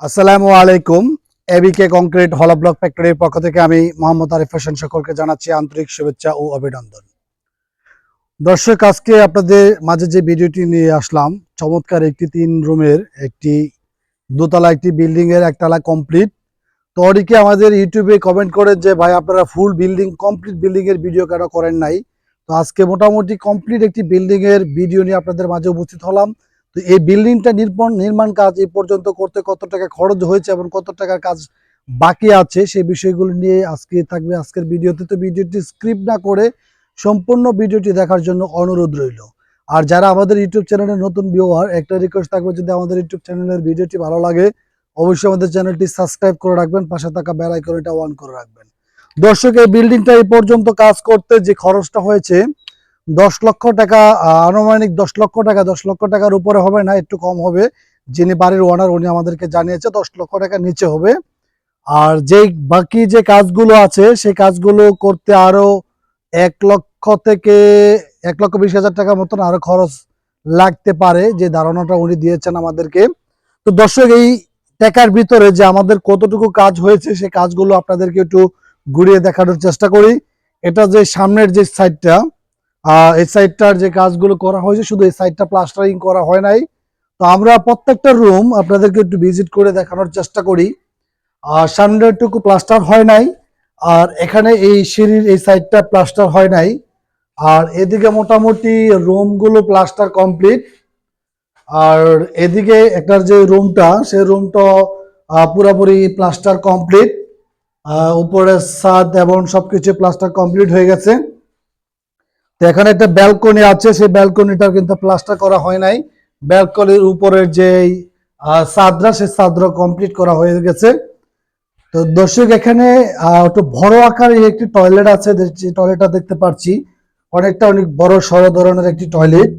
আসসালামু আলাইকুম। এবিকে কংক্রিট হলো ব্লক ফ্যাক্টরির পক্ষ থেকে আমি মোহাম্মদ আরিফ হোসেন সকলকে জানাচ্ছি আন্তরিক শুভেচ্ছা ও অভিনন্দন। দর্শক, আজকে আপনাদের মাঝে যে ভিডিওটি নিয়ে আসলাম, চমৎকার একটি তিন রুমের একটি দোতলা, একটি বিল্ডিং এর একতলা কমপ্লিট তো অনেকে আমাদের ইউটিউবে কমেন্ট করেন যে, ভাই, আপনারা ফুল বিল্ডিং কমপ্লিট বিল্ডিং এর ভিডিও কেন করেন নাই? তো আজকে মোটামুটি কমপ্লিট একটি বিল্ডিং এর ভিডিও নিয়ে আপনাদের মাঝে উপস্থিত হলাম। তো এই বিল্ডিংটা নির্মাণ নির্মাণ কাজ এই পর্যন্ত করতে কত টাকা খরচ হয়েছে এবং কত টাকার কাজ বাকি আছে সেই বিষয়গুলো নিয়ে আজকে থাকবে আজকের ভিডিওতে। তো ভিডিওটি স্ক্রিপ্ট না করে সম্পূর্ণ ভিডিওটি দেখার জন্য অনুরোধ রইল। আর যারা আমাদের ইউটিউব চ্যানেলের নতুন ভিউয়ার একটা রিকোয়েস্ট থাকবে যদি আমাদের ইউটিউব চ্যানেলের ভিডিওটি ভালো লাগে, অবশ্যই আমাদের চ্যানেলটি সাবস্ক্রাইব করে রাখবেন, পাশে থাকা বেল আইকনটা অন করে রাখবেন। দর্শক, এই বিল্ডিংটা এই পর্যন্ত কাজ করতে যে খরচটা হয়েছে দশ লক্ষ টাকা আনুমানিক দশ লক্ষ টাকা, দশ লক্ষ টাকার উপরে হবে না, একটু কম হবে। যিনি বাড়ির ওনার উনি আমাদেরকে জানিয়েছে দশ লক্ষ টাকা নিচে হবে। আর যে বাকি যে কাজগুলো আছে, সেই কাজগুলো করতে আরও এক লক্ষ থেকে এক লক্ষ বিশ হাজার টাকার মতন আরও খরচ লাগতে পারে, যে ধারণাটা উনি দিয়েছেন আমাদেরকে। তো দর্শক, এই টাকার ভিতরে যে আমাদের কতটুকু কাজ হয়েছে সেই কাজগুলো আপনাদেরকে একটু ঘুরিয়ে দেখানোর চেষ্টা করি। এটা যে সামনের যে সাইডটা এই সাইডটার যে কাজগুলো করা হয়েছে, শুধু এই সাইডটা প্লাস্টারিং করা হয় নাই। তো আমরা প্রত্যেকটা রুম আপনাদেরকে একটু ভিজিট করে দেখানোর চেষ্টা করি। আর সামনেরটুকু প্লাস্টার হয় নাই, আর এখানে এই সিঁড়ির এই সাইডটা প্লাস্টার হয় নাই। আর এদিকে মোটামুটি রুমগুলো প্লাস্টার কমপ্লিট আর এদিকে একটার যে রুমটা সেই রুমটা পুরোপুরি প্লাস্টার কমপ্লিট উপরে ছাদ এবং সবকিছু প্লাস্টার কমপ্লিট হয়ে গেছে। তো এখানে একটা ব্যালকনি আছে, সেই ব্যালকনিটা কিন্তু প্লাস্টার করা হয় নাই। ব্যালকনির উপরের যে সাদরা সে সাদরা কমপ্লিট করা হয়ে গেছে। তো দর্শক, এখানে একটু বড় আকারের একটি টয়লেট আছে, যে টয়লেটটা দেখতে পাচ্ছি। অনেকটা অনেক বড় সড় ধরনের একটি টয়লেট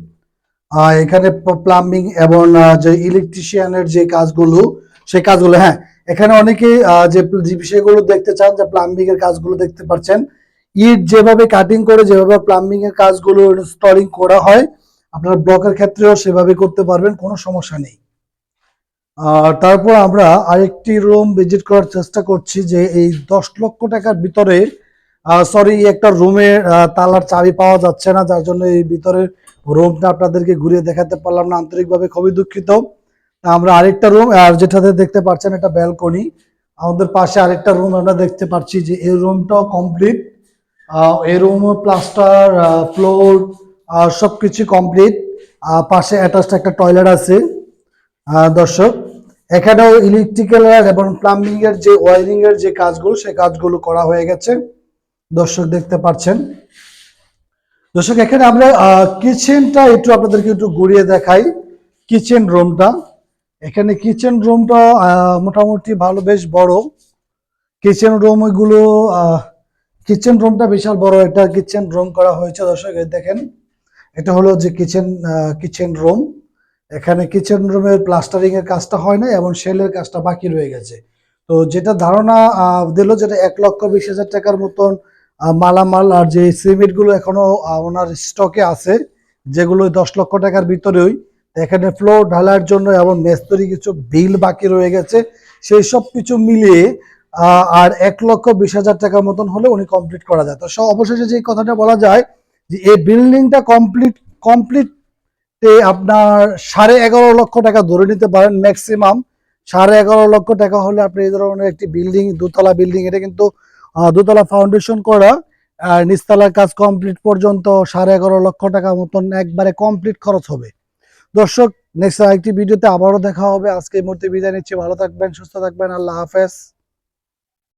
এখানে প্লাম্বিং এবং যে ইলেকট্রিশিয়ানের যে কাজগুলো সেই কাজগুলো হ্যাঁ এখানে অনেকে যে বিষয়গুলো দেখতে চান, যে প্লাম্বিং এর কাজগুলো দেখতে পাচ্ছেন ইট যেভাবে কাটিং করে, যেভাবে প্লাম্বিং এর কাজগুলো ইনস্টলিং করা হয়, আপনার ব্লকের ক্ষেত্রেও সেভাবে করতে পারবেন, কোনো সমস্যা নেই। আর তারপর আমরা আরেকটি রুম ভিজিট করার চেষ্টা করছি যে এই দশ লক্ষ টাকার ভিতরে সরি একটা রুমের তালার চাবি পাওয়া যাচ্ছে না, যার জন্য এই ভিতরের রুমটা আপনাদেরকে ঘুরিয়ে দেখাতে পারলাম না, আন্তরিকভাবে খুবই দুঃখিত। আমরা আরেকটা রুম আর যেটাতে দেখতে পাচ্ছেন এটা ব্যালকনি আমাদের পাশে আরেকটা রুম আমরা দেখতে পাচ্ছি যে এই রুমটাও কমপ্লিট এই রুম প্লাস্টার ফ্লোর সব কিছু কমপ্লিট পাশে অ্যাটাচড একটা টয়লেট আছে। দর্শক, এখানেও ইলেকট্রিক্যাল এবং প্লাম্বিং এর যে ওয়ারিং এর যে কাজগুলো সেই কাজগুলো করা হয়ে গেছে। দর্শক দেখতে পাচ্ছেন। দর্শক, এখানে আমরা কিচেনটা একটু আপনাদেরকে একটু ঘুরিয়ে দেখাই। কিচেন রুমটা এখানে কিচেন রুমটা মোটামুটি ভালো, বেশ বড়। কিচেন রুমগুলো কিচেন রুমটা বিশাল বড় একটা কিচেন রুম করা হয়েছে দর্শক দেখেন। এটা হলো যে কিচেন কিচেন রুম এখানে কিচেন রুমের প্লাস্টারিং এর কাজটা হয় না এবং সেলের কাজটা বাকি রয়ে গেছে। তো যেটা ধারণা দিল যেটা এক লক্ষ বিশ হাজার টাকার মতন মালামাল, আর যে সিমেন্টগুলো এখনও ওনার স্টকে আছে, যেগুলো দশ লক্ষ টাকার ভিতরেই এখানে ফ্লোর ঢালার জন্য এবং মেস্তরি কিছু বিল বাকি রয়ে গেছে। সেই সব কিছু মিলিয়ে আর এক লক্ষ বিশ হাজার টাকার মতন হলে উনি কমপ্লিট করা যায়। তো অবশেষে যে কথাটা বলা যায় যে এই বিল্ডিংটা কমপ্লিট কমপ্লিট আপনার সাড়ে এগারো লক্ষ টাকা ধরে নিতে পারেন ম্যাক্সিমাম সাড়ে এগারো লক্ষ টাকা হলে আপনি এই ধরনের একটি বিল্ডিং দোতলা বিল্ডিং এটা কিন্তু দোতলা ফাউন্ডেশন করা। আর নিচতলার কাজ কমপ্লিট পর্যন্ত সাড়ে এগারো লক্ষ টাকা মতন একবারে কমপ্লিট খরচ হবে। দর্শক নেক্সট আরেকটি ভিডিওতে আবারও দেখা হবে। আজকে এই মুহূর্তে বিদায় নিচ্ছি। ভালো থাকবেন, সুস্থ থাকবেন। আল্লাহ হাফেজ।